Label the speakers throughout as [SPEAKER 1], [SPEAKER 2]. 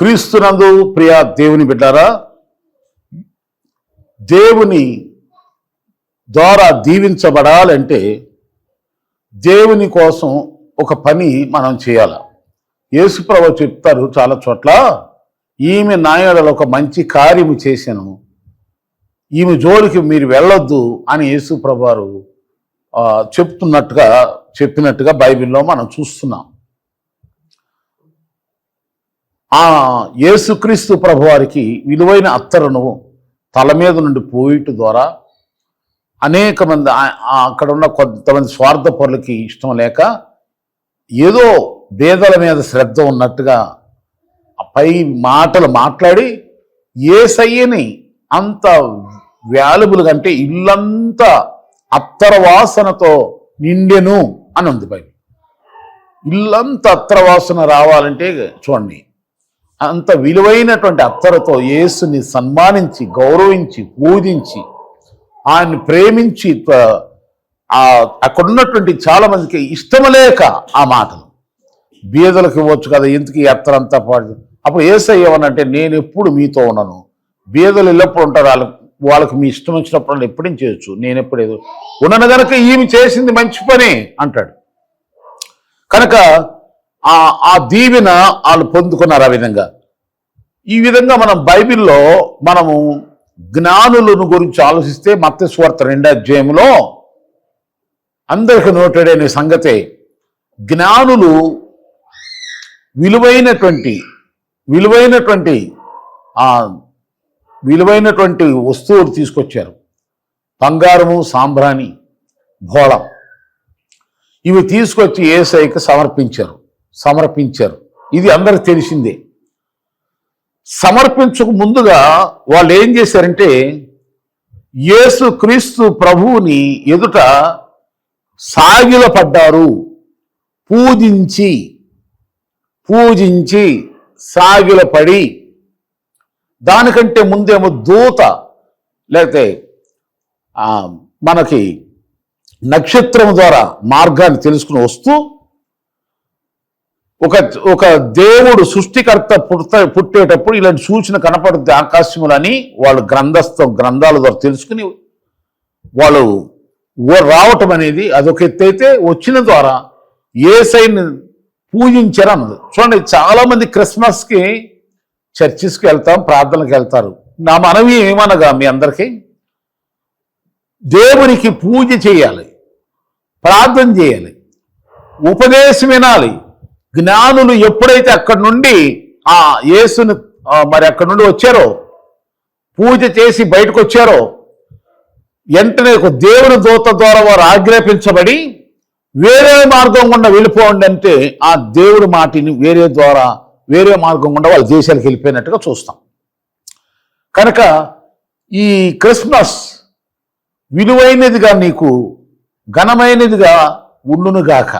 [SPEAKER 1] క్రీస్తునందు ప్రియ దేవుని బిడ్డారా దేవుని ద్వారా దీవించబడాలంటే దేవుని కోసం ఒక పని మనం చేయాల. యేసుప్రభు చెప్తారు చాలా చోట్ల ఈమె నాయనలో ఒక మంచి కార్యము చేశాను. ఈమె జోలికి మీరు వెళ్ళొద్దు అని యేసుప్రభు వారు చెప్తున్నట్టుగా చెప్పినట్టుగా బైబిల్లో మనం చూస్తున్నాం. ఆ యేసుక్రీస్తు ప్రభువారికి విలువైన అత్తరును తల మీద నుండి పోయిట ద్వారా అనేక మంది అక్కడ ఉన్న కొంతమంది స్వార్థపరులకి ఇష్టం లేక ఏదో భేదల మీద శ్రద్ధ ఉన్నట్టుగా పై మాటలు మాట్లాడి ఏసయ్యని అంత వ్యాలుబుల్ అంటే ఇల్లంతా అత్తర వాసనతో నిండెను అని ఉంది బైబిల్. ఇల్లంతా అత్తర వాసన రావాలంటే చూడండి అంత విలువైనటువంటి అత్తరతో యేసుని సన్మానించి గౌరవించి పూజించి ఆయన్ని ప్రేమించి అక్కడున్నటువంటి చాలా మందికి ఇష్టం లేక ఆ మాటలు. బీదలకు ఇవ్వచ్చు కదా ఎందుకు ఈ అత్తరంతా పాడు? అప్పుడు ఏసయ్యమనంటే నేను ఎప్పుడు మీతో ఉన్నాను బీదలు ఎల్లప్పుడు ఉంటారు. వాళ్ళకి వాళ్ళకి మీ ఇష్టం వచ్చినప్పుడు వాళ్ళు ఎప్పుడేం చేయొచ్చు. నేను ఎప్పుడు ఏదో ఉన్నాను ఈమె చేసింది మంచి పని అంటాడు. కనుక ఆ ఆ దీవెన వాళ్ళు పొందుకున్నారు ఆ విధంగా. ఈ విధంగా మనం బైబిల్లో మనము జ్ఞానులను గురించి ఆలోచిస్తే మత్త స్వార్థ రెండో అధ్యాయంలో అందరికి నోటెడ్ అనే సంగతే జ్ఞానులు విలువైనటువంటి విలువైనటువంటి ఆ విలువైనటువంటి వస్తువులు తీసుకొచ్చారు. బంగారము సాంబ్రాణి భోళం ఇవి తీసుకొచ్చి ఏసైకి సమర్పించారు. సమర్పించారు. ఇది అందరికి తెలిసిందే. సమర్పించక ముందుగా వాళ్ళు ఏం చేశారంటే యేసు క్రీస్తు ప్రభువుని ఎదుట సాగిల పడ్డారు పూజించి పూజించి సాగిలపడి దానికంటే ముందేమో దూత లేకపోతే మనకి నక్షత్రం ద్వారా మార్గాన్ని తెలుసుకుని వస్తూ ఒక ఒక దేవుడు సృష్టికర్త పుట్ట పుట్టేటప్పుడు ఇలాంటి సూచన కనపడుద్ది ఆకాశములని వాళ్ళు గ్రంథస్థ గ్రంథాల ద్వారా తెలుసుకుని వాళ్ళు రావటం అనేది అదొక ఎత్తు అయితే వచ్చిన ద్వారా ఏ సైన్ పూజించారు అన్నది. చూడండి చాలామంది క్రిస్మస్కి చర్చిస్కి వెళ్తాం ప్రార్థనకి వెళ్తారు. నా మనవి ఏమనగా మీ అందరికీ? దేవునికి పూజ చేయాలి ప్రార్థన చేయాలి ఉపదేశం వినాలి జ్ఞానులు ఎప్పుడైతే అక్కడి నుండి ఆ యేసును మరి అక్కడి నుండి వచ్చారో పూజ చేసి బయటకు వచ్చారో వెంటనే ఒక దేవుని దూత ద్వారా వారు ఆజ్ఞాపించబడి వేరే మార్గం గుండా వెళ్ళిపోండి అంటే ఆ దేవుడి మాటిని వేరే ద్వారా వేరే మార్గం గుండా వాళ్ళ దేశాలకు వెళ్ళిపోయినట్టుగా చూస్తాం. కనుక ఈ క్రిస్మస్ విలువైనదిగా నీకు ఘనమైనదిగా ఉండునుగాక.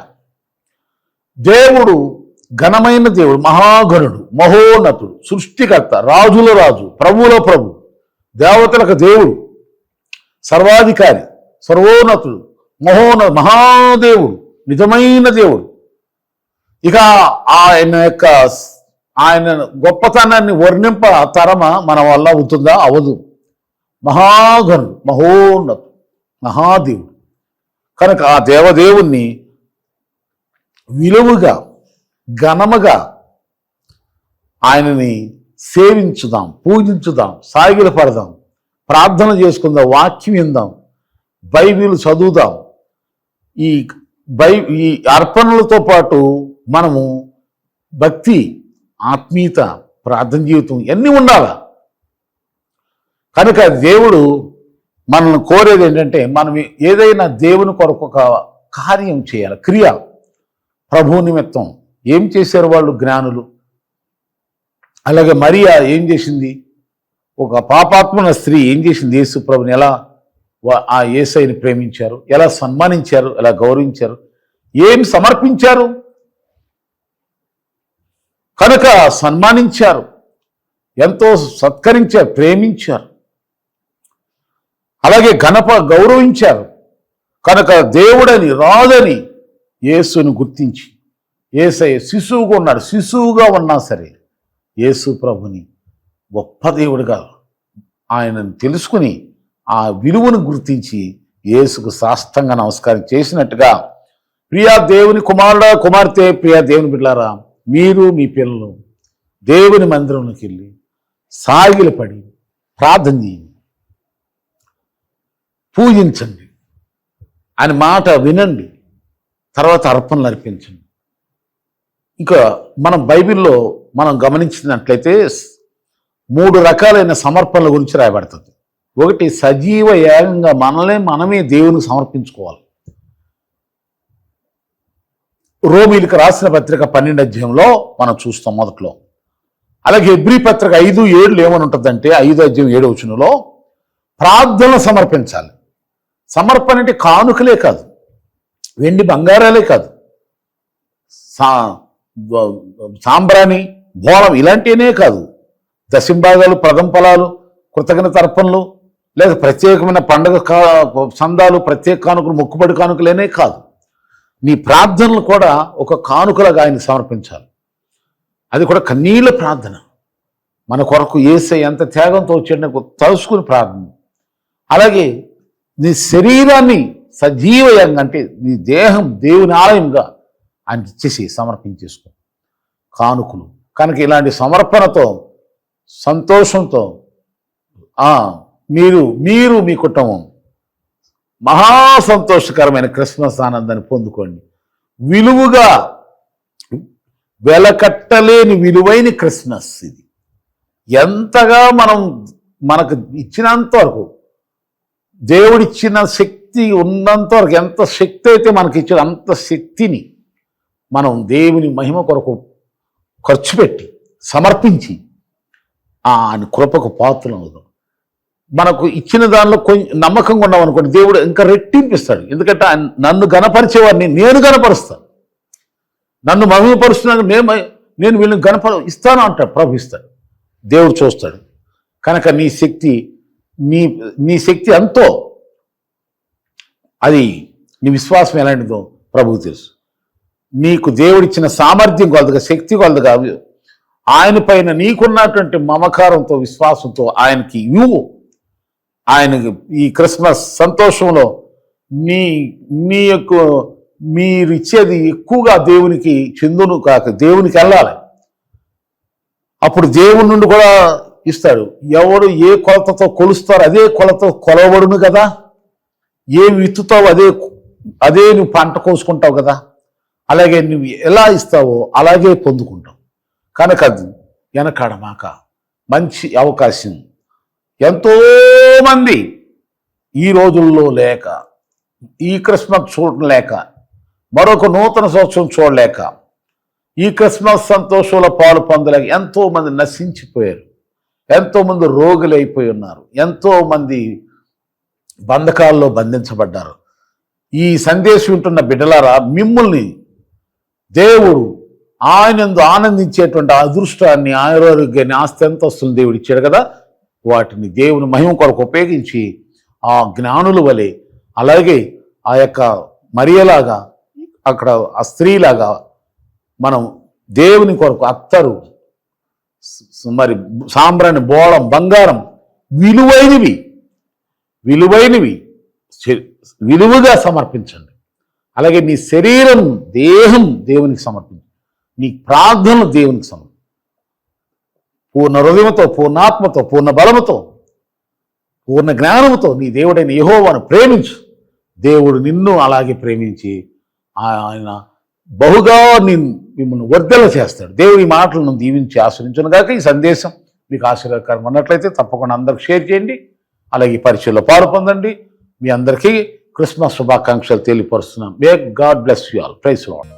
[SPEAKER 1] దేవుడు ఘనమైన దేవుడు మహాగణుడు మహోన్నతుడు సృష్టికర్త రాజుల రాజు ప్రభువుల ప్రభు దేవతలకు దేవుడు సర్వాధికారి సర్వోన్నతుడు మహోన్న మహాదేవుడు నిజమైన దేవుడు. ఇక ఆయన యొక్క ఆయన గొప్పతనాన్ని వర్ణింప తరమ మన వల్ల అవుతుందా అవదు. మహాగణుడు మహోన్నతుడు మహాదేవుడు. కనుక ఆ దేవదేవుణ్ణి విలువగా ఘనముగా ఆయనని సేవించుదాం పూజించుదాం సాగిల పడదాం ప్రార్థన చేసుకుందాం వాక్యం విందాం బైబిల్ చదువుదాం. ఈ బై ఈ అర్పణలతో పాటు మనము భక్తి ఆత్మీయత ప్రార్థన జీవితం ఇవన్నీ ఉండాలా? కనుక దేవుడు మనల్ని కోరేది ఏంటంటే మనం ఏదైనా దేవుని కొరకు ఒక కార్యం చేయాలి క్రియ. ప్రభు నిమిత్తం ఏం చేశారు వాళ్ళు జ్ఞానులు? అలాగే మరియా ఏం చేసింది? ఒక పాపాత్మన స్త్రీ ఏం చేసింది? యేసు ప్రభుని ఎలా వా- ఆ ఏసైని ప్రేమించారు? ఎలా సన్మానించారు? ఎలా గౌరవించారు? ఏం సమర్పించారు? కనుక సన్మానించారు. ఎంతో సత్కరించారు ప్రేమించారు. అలాగే గణప గౌరవించారు. కనుక దేవుడని రాదని యేసుని గుర్తించి ఏసయ్య శిశువుగా ఉన్నాడు శిశువుగా ఉన్నా సరే యేసు ప్రభుని గొప్ప దేవుడిగా ఆయనను తెలుసుకుని ఆ విలువను గుర్తించి యేసుకు శాస్త్రంగా నమస్కారం చేసినట్టుగా ప్రియా దేవుని కుమారుడా కుమార్తె ప్రియా దేవుని బిడ్డారా మీరు మీ పిల్లలు దేవుని మందిరంలోకి వెళ్ళి సాగిలపడి ప్రార్థన చేయండి. పూజించండి. అని మాట వినండి. తర్వాత అర్పణలు అర్పించండి. ఇంకా మనం బైబిల్లో మనం గమనించినట్లయితే మూడు రకాలైన సమర్పణల గురించి రాయబడుతుంది. ఒకటి సజీవ యాగంగా మనల్ని మనమే దేవునికి సమర్పించుకోవాలి. రోమిలకు రాసిన పత్రిక పన్నెండు అధ్యాయంలో మనం చూస్తాం మొదట్లో. అలాగే ఎబ్రి పత్రిక ఐదు ఏడులో ఏమని ఉంటుందంటే ఐదు అధ్యాయం ఏడు వచనంలో ప్రార్థనలు సమర్పించాలి. సమర్పణ అంటే కానుకలే కాదు. వెండి బంగారాలే కాదు. సా సాంబ్రాణి బోళం ఇలాంటివనే కాదు. దశంభాగాలు ప్రదంపలాలు కృతజ్ఞ కృతజ్ఞత తర్పణలు లేదా ప్రత్యేకమైన పండగ కా సందాలు ప్రత్యేక కానుకలు మొక్కుబడి కానుకలేనే కాదు. నీ ప్రార్థనలు కూడా ఒక కానుకలుగా ఆయన సమర్పించాలి. అది కూడా కన్నీళ్ళ ప్రార్థన. మన కొరకు ఏసే ఎంత త్యాగంతో వచ్చాడని తలుసుకుని ప్రార్థన. అలాగే నీ శరీరాన్ని సజీవయంగా అంటే నీ దేహం దేవుని ఆలయంగా ఆయన ఇచ్చేసి సమర్పించేసుకో కానుకలు. కనుక ఇలాంటి సమర్పణతో సంతోషంతో మీరు మీరు మీ కుటుంబం మహా సంతోషకరమైన క్రిస్మస్ ఆనందాన్ని పొందుకోండి. విలువగా వెలకట్టలేని విలువైన క్రిస్మస్ ఇది. ఎంతగా మనం మనకు ఇచ్చినంత వరకు దేవుడిచ్చిన శక్తి ఉన్నంత వరకు ఎంత శక్తి అయితే మనకి ఇచ్చిన అంత శక్తిని మనం దేవుని మహిమ కొరకు ఖర్చు పెట్టి సమర్పించి ఆ ఆయన కృపకు పాత్రలు అవుదాం మనకు ఇచ్చిన దానిలో కొంచెం నమ్మకంగా ఉన్నాం అనుకోండి దేవుడు ఇంకా రెట్టింపిస్తాడు ఎందుకంటే ఆయన నన్ను గనపరిచేవాడిని నేను గనపరుస్తాను నన్ను మహిమపరుస్తున్నాను నేను నేను వీళ్ళని గనప ఇస్తాను అంటాడు ప్రభు ఇస్తాడు. దేవుడు చూస్తాడు. కనుక నీ శక్తి నీ నీ శక్తి ఎంతో అది నీ విశ్వాసం ఎలాంటిదో ప్రభువు తెలుసు. నీకు దేవుడిచ్చిన సామర్థ్యం కొలదుగా శక్తి కొలదుగా ఆయన పైన నీకున్నటువంటి మమకారంతో విశ్వాసంతో ఆయనకి ఇవ్వు. ఆయనకి ఈ క్రిస్మస్ సంతోషంలో నీ నీ యొక్క మీరు ఇచ్చేది ఎక్కువగా దేవునికి చెందును కాక దేవునికి వెళ్ళాలి. అప్పుడు దేవుని నుండి కూడా ఇస్తాడు. ఎవరు ఏ కొలతతో కొలుస్తారో అదే కొలత కొలవడును కదా. ఏ విత్తుతావు అదే అదే నువ్వు పంట కోసుకుంటావు కదా. అలాగే నువ్వు ఎలా ఇస్తావో అలాగే పొందుకుంటావు. కనుక అది వెనకాడమాక మంచి అవకాశం. ఎంతోమంది ఈ రోజుల్లో లేక ఈ క్రిస్మస్ చూడలేక మరొక నూతన సంవత్సరం చూడలేక ఈ క్రిస్మస్ సంతోషంలో పాలు పొందలేక ఎంతోమంది నశించిపోయారు. ఎంతోమంది రోగులైపోయి ఉన్నారు. ఎంతోమంది బంధకాల్లో బంధించబడ్డారు. ఈ సందేశం వింటున్న బిడ్డలారా మిమ్మల్ని దేవుడు ఆయనందు ఆనందించేటువంటి అదృష్టాన్ని ఆయురారోగ్యాన్ని ఆస్తి అంతస్తులు దేవుడు ఇచ్చాడు కదా వాటిని దేవుని మహిమ కొరకు ఉపయోగించి ఆ జ్ఞానుల వలె అలాగే ఆ యొక్క మరియలాగా అక్కడ ఆ స్త్రీలాగా మనం దేవుని కొరకు అత్తరు. మరి సాంబ్రాణి బోళం బంగారం విలువైనవి విలువైనవి. విలువగా సమర్పించండి. అలాగే నీ శరీరం దేహం దేవునికి సమర్పించు నీ ప్రార్థన దేవునికి సమర్పించు పూర్ణ హృదయంతో పూర్ణాత్మతో పూర్ణ బలముతో పూర్ణ జ్ఞానముతో నీ దేవుడైన యహోవాను ప్రేమించు. దేవుడు నిన్ను అలాగే ప్రేమించి ఆయన బహుగా నిన్ను మిమ్మల్ని వర్ధల చేస్తాడు. దేవుడి మాటలను దీవించి ఆశ్రయించను గాక ఈ సందేశం. మీకు ఆశీర్వాదకరం ఉన్నట్లయితే తప్పకుండా అందరికి షేర్ చేయండి. అలాగే ఈ పరీక్షల్లో పాలు పొందండి. మీ అందరికీ క్రిస్మస్ శుభాకాంక్షలు తెలియపరుస్తున్నాం. May God bless you all praise lord